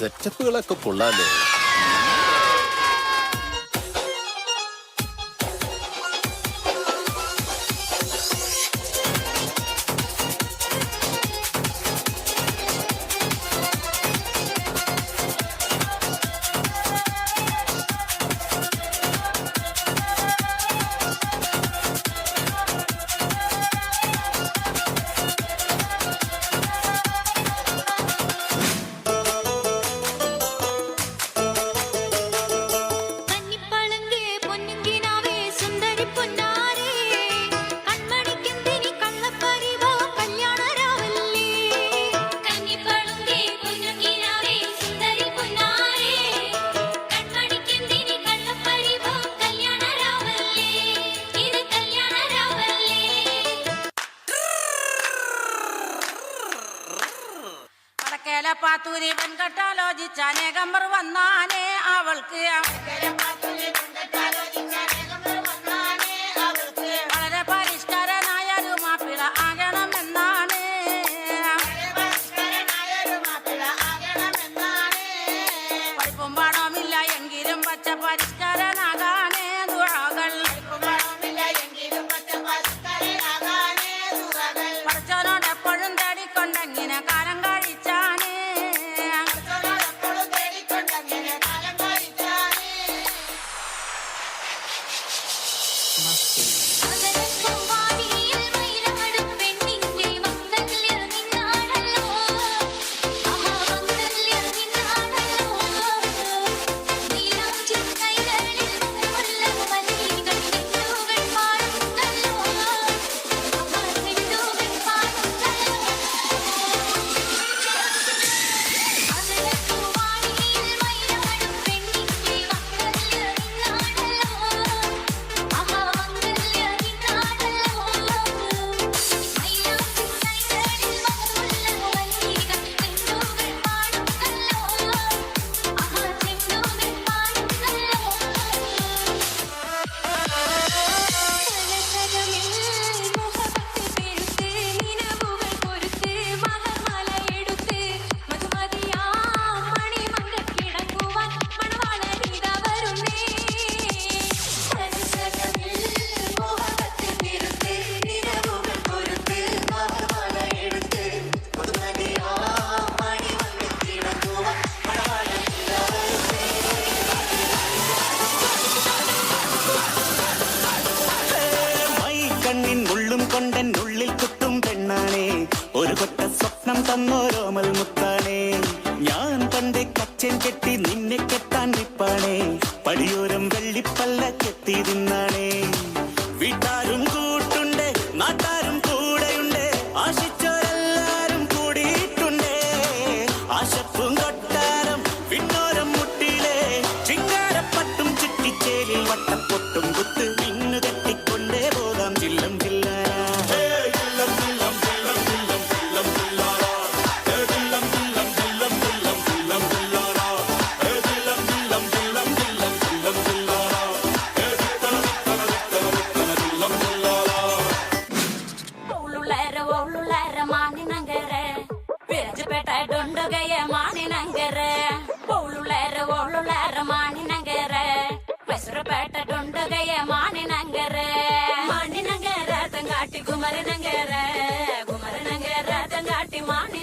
സെറ്റപ്പുകളൊക്കെ പൊള്ളാലേ ആലോചിച്ച കമ്പർ വന്നാനേ അവൾക്ക് അവസരം കെട്ടി നിന്നെ കെട്ടാൻ നിപ്പാണേ. പടിയോരം വെള്ളിപ്പല്ല കെത്തി തിന്നാണേ വീട്ടാരും குமரனங்கர குமரனங்கர தங்காட்டி மாணி